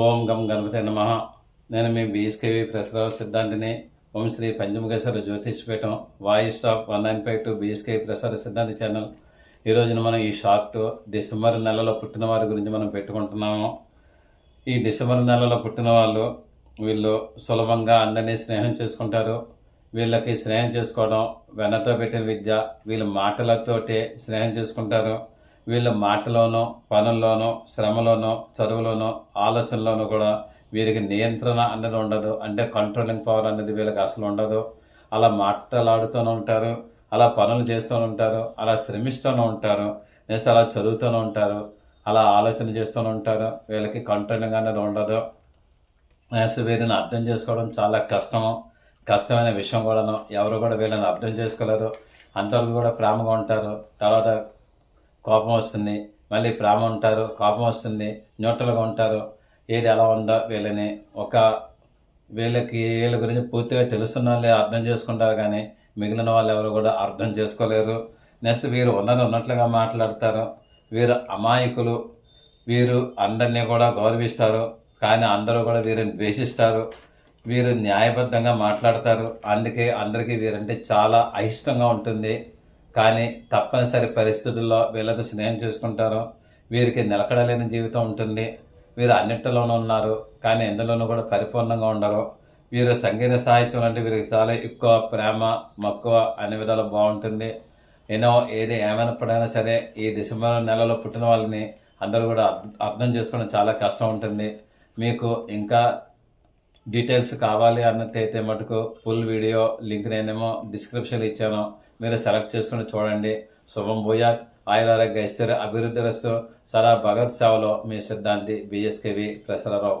ఓం గం గణపతి నమ. నేను మీ BSKV ప్రసరావు సిద్ధాంతిని Om Shri Panchamukheshwara Jyotishpeetham voice of one nine five two BSK Prasara Siddhanti channel. ఈ రోజున మనం ఈ షార్ట్ డిసెంబర్ నెలలో పుట్టిన వారి గురించి మనం పెట్టుకుంటున్నాము. ఈ డిసెంబర్ నెలలో పుట్టిన వాళ్ళు వీళ్ళు సులభంగా అందరినీ స్నేహం చేసుకుంటారు. వీళ్ళకి స్నేహం చేసుకోవడం వెనతో పెట్టిన విద్య వీళ్ళ మాటలతోటే స్నేహం చేసుకుంటారు. వీళ్ళ మాటలోనూ పనుల్లోనూ శ్రమలోనూ చదువులోనూ ఆలోచనలోనూ కూడా వీరికి నియంత్రణ అనేది ఉండదు. అంటే కంట్రోలింగ్ పవర్ అనేది వీళ్ళకి అసలు ఉండదు. అలా మాట్లాడుతూనే ఉంటారు అలా పనులు చేస్తూనే ఉంటారు అలా శ్రమిస్తూనే ఉంటారు నెక్స్ట్ అలా చదువుతూనే ఉంటారు అలా ఆలోచన చేస్తూనే ఉంటారు. వీళ్ళకి కంట్రోలింగ్ అనేది ఉండదు. నెక్స్ట్ వీరిని అర్థం చేసుకోవడం చాలా కష్టము. కష్టమైన విషయం కూడాను ఎవరు కూడా వీళ్ళని అర్థం చేసుకోలేరు. అందరూ కూడా ప్రేమగా ఉంటారు. తర్వాత కోపం వస్తుంది. మళ్ళీ ప్రేమ ఉంటారు కోపం వస్తుంది. న్యూట్రల్గా ఉంటారు. ఏది ఎలా ఉందో వీళ్ళని ఒక వీళ్ళకి వీళ్ళ గురించి పూర్తిగా తెలుస్తున్న వాళ్ళే అర్థం చేసుకుంటారు కానీ మిగిలిన వాళ్ళు ఎవరు కూడా అర్థం చేసుకోలేరు. నెక్స్ట్ వీరు ఉన్నది ఉన్నట్లుగా మాట్లాడతారు. వీరు అమాయకులు. వీరు అందరినీ కూడా గౌరవిస్తారు. కానీ అందరూ కూడా వీరిని ద్వేషిస్తారు. వీరు న్యాయబద్ధంగా మాట్లాడతారు. అందుకే అందరికీ వీరంటే చాలా అయిష్టంగా ఉంటుంది. కానీ తప్పనిసరి పరిస్థితుల్లో వీళ్ళతో స్నేహం చేసుకుంటారు. వీరికి నిలకడలేని జీవితం ఉంటుంది. వీరు అన్నిటిలోనూ ఉన్నారు. కానీ ఎందులోనూ కూడా పరిపూర్ణంగా ఉండరు. వీరు సంగీత సాహిత్యం అంటే వీరికి చాలా ఎక్కువ ప్రేమ మక్కువ అన్ని విధాలు బాగుంటుంది. ఎన్నో ఏది ఏమైనప్పుడైనా సరే ఈ డిసెంబర్ నెలలో పుట్టిన వాళ్ళని అందరూ కూడా అర్థం చేసుకోవడం చాలా కష్టం ఉంటుంది. మీకు ఇంకా డీటెయిల్స్ కావాలి అన్నట్టయితే మటుకు ఫుల్ వీడియో లింక్ నేనేమో డిస్క్రిప్షన్లో ఇచ్చాను. మీరు సెలెక్ట్ చేసుకుని చూడండి. శుభం భూయాత్ ఆయురారోగ్య ఐశ్వర్య అభివృద్ధి రస్సు సరా భగత్ సేవలో మీ సిద్ధాంతి బిఎస్కేవి ప్రసరరావు.